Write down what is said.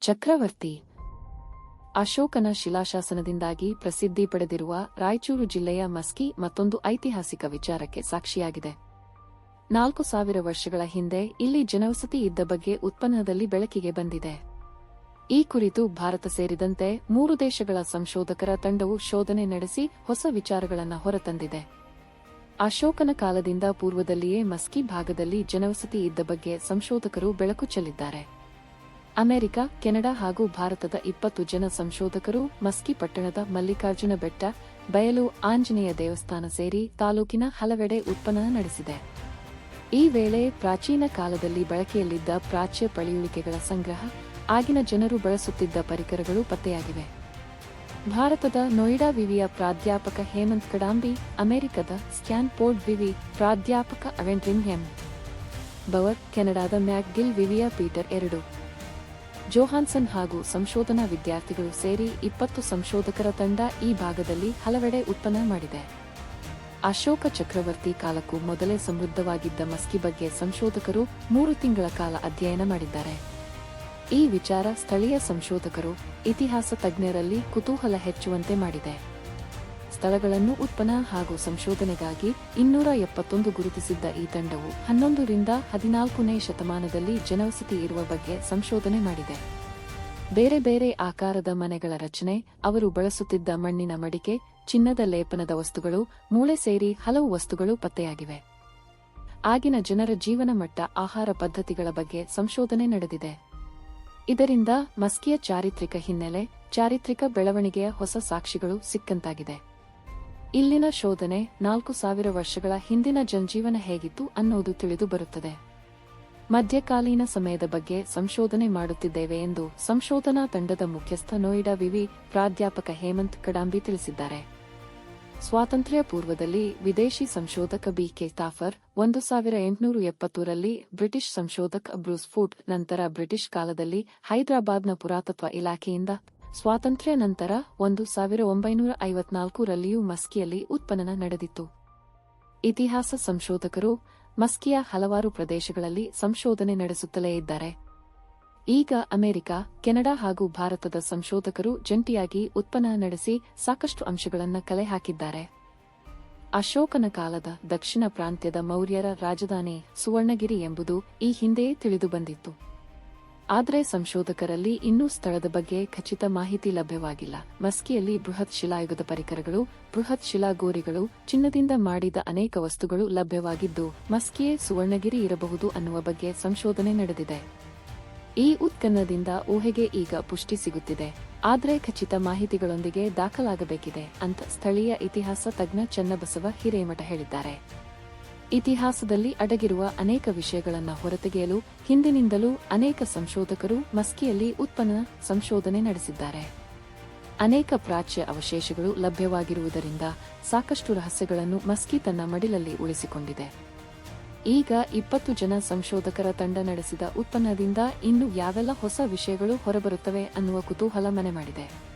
ಚಕ್ರವರ್ತಿ. ಅಶೋಕನ ಶಿಲಾಶಾಸನದಿಂದಾಗಿ ಪ್ರಸಿದ್ಧಿ ಪಡೆದಿರುವ ರಾಯಚೂರು ಜಿಲ್ಲೆಯ ಮಸ್ಕಿ ಮತ್ತೊಂದು ಐತಿಹಾಸಿಕ ವಿಚಾರಕ್ಕೆ ಸಾಕ್ಷಿಯಾಗಿದೆ. ನಾಲ್ಕು ಸಾವಿರ ವರ್ಷಗಳ ಹಿಂದೆ ಇಲ್ಲಿ ಜನವಸತಿ ಇದ್ದ ಬಗ್ಗೆ ಉತ್ಪನ್ನದಲ್ಲಿ ಬೆಳಕಿಗೆ ಬಂದಿದೆ. ಈ ಕುರಿತು ಭಾರತ ಸೇರಿದಂತೆ ಮೂರು ದೇಶಗಳ ಸಂಶೋಧಕರ ತಂಡವು ಶೋಧನೆ ನಡೆಸಿ ಹೊಸ ವಿಚಾರಗಳನ್ನು ಹೊರತಂದಿದೆ. ಅಶೋಕನ ಕಾಲದಿಂದ ಪೂರ್ವದಲ್ಲಿಯೇ ಮಸ್ಕಿ ಭಾಗದಲ್ಲಿ ಜನವಸತಿ ಇದ್ದ ಬಗ್ಗೆ ಸಂಶೋಧಕರು ಬೆಳಕು ಚೆಲ್ಲಿದ್ದಾರೆ. ಅಮೆರಿಕ, ಕೆನಡಾ ಹಾಗೂ ಭಾರತದ ಇಪ್ಪತ್ತು ಜನ ಸಂಶೋಧಕರು ಮಸ್ಕಿ ಪಟ್ಟಣದ ಮಲ್ಲಿಕಾರ್ಜುನ ಬೆಟ್ಟ, ಬಯಲು ಆಂಜನೇಯ ದೇವಸ್ಥಾನ ಸೇರಿ ತಾಲೂಕಿನ ಹಲವೆಡೆ ಉತ್ಪನ್ನ ನಡೆಸಿದೆ. ಈ ವೇಳೆ ಪ್ರಾಚೀನ ಕಾಲದಲ್ಲಿ ಬಳಕೆಯಲ್ಲಿದ್ದ ಪ್ರಾಚ್ಯ ಪಳಿಯುಳಿಕೆಗಳ ಸಂಗ್ರಹ, ಆಗಿನ ಜನರು ಬಳಸುತ್ತಿದ್ದ ಪರಿಕರಗಳು ಪತ್ತೆಯಾಗಿವೆ. ಭಾರತದ ನೋಯ್ಡಾ ವಿವಿಯ ಪ್ರಾಧ್ಯಾಪಕ ಹೇಮಂತ್ ಕಡಾಂಬಿ, ಅಮೆರಿಕದ ಸ್ಕ್ಯಾನ್ಪೋರ್ಡ್ ವಿವಿ ಪ್ರಾಧ್ಯಾಪಕ ಅವೆಂಟ್ರಿನ್ ಹೆಮ್. ಬವರ್, ಕೆನಡಾದ ಮ್ಯಾಕ್ಗಿಲ್ ವಿವಿಯ ಪೀಟರ್ ಎರಡು. ಜೋಹಾನ್ಸನ್ ಹಾಗೂ ಸಂಶೋಧನಾ ವಿದ್ಯಾರ್ಥಿಗಳು ಸೇರಿ ಇಪ್ಪತ್ತು ಸಂಶೋಧಕರ ತಂಡ ಈ ಭಾಗದಲ್ಲಿ ಹಲವೆಡೆ ಉತ್ಪನ್ನ ಮಾಡಿದೆ. ಅಶೋಕ ಚಕ್ರವರ್ತಿ ಕಾಲಕ್ಕೂ ಮೊದಲೇ ಸಮೃದ್ಧವಾಗಿದ್ದ ಮಸ್ಕಿ ಬಗ್ಗೆ ಸಂಶೋಧಕರು ಮೂರು ತಿಂಗಳ ಕಾಲ ಅಧ್ಯಯನ ಮಾಡಿದ್ದಾರೆ. ಈ ವಿಚಾರ ಸ್ಥಳೀಯ ಸಂಶೋಧಕರು, ಇತಿಹಾಸ ತಜ್ಞರಲ್ಲಿ ಕುತೂಹಲ ಹೆಚ್ಚುವಂತೆ ಮಾಡಿದೆ. ಸ್ಥಳಗಳನ್ನು ಉತ್ಪನ್ನ ಹಾಗೂ ಸಂಶೋಧನೆಗಾಗಿ ಇನ್ನೂರ ಎಪ್ಪತ್ತೊಂದು ಗುರುತಿಸಿದ್ದ ಈ ತಂಡವು ಹನ್ನೊಂದರಿಂದ ಹದಿನಾಲ್ಕನೇ ಶತಮಾನದಲ್ಲಿ ಜನವಸತಿ ಇರುವ ಬಗ್ಗೆ ಸಂಶೋಧನೆ ಮಾಡಿದೆ. ಬೇರೆ ಬೇರೆ ಆಕಾರದ ಮನೆಗಳ ರಚನೆ, ಅವರು ಬಳಸುತ್ತಿದ್ದ ಮಣ್ಣಿನ ಮಡಿಕೆ, ಚಿನ್ನದ ಲೇಪನದ ವಸ್ತುಗಳು, ಮೂಳೆ ಸೇರಿ ಹಲವು ವಸ್ತುಗಳು ಪತ್ತೆಯಾಗಿವೆ. ಆಗಿನ ಜನರ ಜೀವನ ಮಟ್ಟ, ಆಹಾರ ಪದ್ಧತಿಗಳ ಬಗ್ಗೆ ಸಂಶೋಧನೆ ನಡೆದಿದೆ. ಇದರಿಂದ ಮಸ್ಕಿಯ ಚಾರಿತ್ರಿಕ ಹಿನ್ನೆಲೆ, ಚಾರಿತ್ರಿಕ ಬೆಳವಣಿಗೆಯ ಹೊಸ ಸಾಕ್ಷಿಗಳು ಸಿಕ್ಕಂತಾಗಿದೆ. ಇಲ್ಲಿನ ಶೋಧನೆ ನಾಲ್ಕು ಸಾವಿರ ವರ್ಷಗಳ ಹಿಂದಿನ ಜನಜೀವನ ಹೇಗಿತ್ತು ಅನ್ನೋದು ತಿಳಿದು ಬರುತ್ತದೆ. ಮಧ್ಯಕಾಲೀನ ಸಮಯದ ಬಗ್ಗೆ ಸಂಶೋಧನೆ ಮಾಡುತ್ತಿದ್ದೇವೆ ಎಂದು ಸಂಶೋಧನಾ ತಂಡದ ಮುಖ್ಯಸ್ಥ ನೋಯಿಡಾ ವಿವಿ, ಪ್ರಾಧ್ಯಾಪಕ ಹೇಮಂತ್ ಕಡಾಂಬಿ ತಿಳಿಸಿದ್ದಾರೆ. ಸ್ವಾತಂತ್ರ್ಯ ಪೂರ್ವದಲ್ಲಿ ವಿದೇಶಿ ಸಂಶೋಧಕ ಬಿ ಕೆ ತಾಫರ್ ಒಂದು ಸಾವಿರ ಎಂಟುನೂರ ಎಪ್ಪತ್ತರಲ್ಲಿ ಬ್ರಿಟಿಷ್ ಸಂಶೋಧಕ ಬ್ರೂಸ್ ಫುಡ್ ನಂತರ ಬ್ರಿಟಿಷ್ ಕಾಲದಲ್ಲಿ ಹೈದರಾಬಾದ್ನ ಪುರಾತತ್ವ ಇಲಾಖೆಯಿಂದ ಸ್ವಾತಂತ್ರ್ಯ ನಂತರ ಒಂದು ಸಾವಿರ ಒಂಬೈನೂರ ಐವತ್ನಾಲ್ಕರಲ್ಲಿಯೂ ಮಸ್ಕಿಯಲ್ಲಿ ಉತ್ಪನ್ನ ನಡೆದಿತ್ತು. ಇತಿಹಾಸ ಸಂಶೋಧಕರು ಮಸ್ಕಿಯ ಹಲವಾರು ಪ್ರದೇಶಗಳಲ್ಲಿ ಸಂಶೋಧನೆ ನಡೆಸುತ್ತಲೇ ಇದ್ದಾರೆ. ಈಗ ಅಮೆರಿಕ, ಕೆನಡಾ ಹಾಗೂ ಭಾರತದ ಸಂಶೋಧಕರು ಜಂಟಿಯಾಗಿ ಉತ್ಪನ್ನ ನಡೆಸಿ ಸಾಕಷ್ಟು ಅಂಶಗಳನ್ನು ಕಲೆ ಹಾಕಿದ್ದಾರೆ. ಅಶೋಕನ ಕಾಲದ ದಕ್ಷಿಣ ಪ್ರಾಂತ್ಯದ ಮೌರ್ಯರ ರಾಜಧಾನಿ ಸುವರ್ಣಗಿರಿ ಎಂಬುದು ಈ ಹಿಂದೆಯೇ ತಿಳಿದು ಬಂದಿತ್ತು. ಆದರೆ ಸಂಶೋಧಕರಲ್ಲಿ ಇನ್ನೂ ಸ್ಥಳದ ಬಗ್ಗೆ ಖಚಿತ ಮಾಹಿತಿ ಲಭ್ಯವಾಗಿಲ್ಲ. ಮಸ್ಕಿಯಲ್ಲಿ ಬೃಹತ್ ಶಿಲಾಯುಗದ ಪರಿಕರಗಳು, ಬೃಹತ್ ಶಿಲಾಗೋರಿಗಳು, ಚಿನ್ನದಿಂದ ಮಾಡಿದ ಅನೇಕ ವಸ್ತುಗಳು ಲಭ್ಯವಾಗಿದ್ದು, ಮಸ್ಕಿಯೇ ಸುವರ್ಣಗಿರಿ ಇರಬಹುದು ಅನ್ನುವ ಬಗ್ಗೆ ಸಂಶೋಧನೆ ನಡೆದಿದೆ. ಈ ಉತ್ಖನ್ನದಿಂದ ಊಹೆಗೆ ಈಗ ಪುಷ್ಟಿ ಸಿಗುತ್ತಿದೆ. ಆದರೆ ಖಚಿತ ಮಾಹಿತಿಗಳೊಂದಿಗೆ ದಾಖಲಾಗಬೇಕಿದೆ ಅಂತ ಸ್ಥಳೀಯ ಇತಿಹಾಸ ತಜ್ಞ ಚನ್ನಬಸವ ಹಿರೇಮಠ ಹೇಳಿದ್ದಾರೆ. ಇತಿಹಾಸದಲ್ಲಿ ಅಡಗಿರುವ ಅನೇಕ ವಿಷಯಗಳನ್ನು ಹೊರತೆಗೆಯಲು ಹಿಂದಿನಿಂದಲೂ ಅನೇಕ ಸಂಶೋಧಕರು ಮಸ್ಕಿಯಲ್ಲಿ ಉತ್ಪನ್ನ ಸಂಶೋಧನೆ ನಡೆಸಿದ್ದಾರೆ. ಅನೇಕ ಪ್ರಾಚ್ಯ ಅವಶೇಷಗಳು ಲಭ್ಯವಾಗಿರುವುದರಿಂದ ಸಾಕಷ್ಟು ರಹಸ್ಯಗಳನ್ನು ಮಸ್ಕಿ ತನ್ನ ಮಡಿಲಲ್ಲಿ ಉಳಿಸಿಕೊಂಡಿದೆ. ಈಗ ಇಪ್ಪತ್ತು ಜನ ಸಂಶೋಧಕರ ತಂಡ ನಡೆಸಿದ ಉತ್ಪನ್ನದಿಂದ ಇನ್ನು ಯಾವೆಲ್ಲ ಹೊಸ ವಿಷಯಗಳು ಹೊರಬರುತ್ತವೆ ಅನ್ನುವ ಕುತೂಹಲ ಮನೆ ಮಾಡಿದೆ.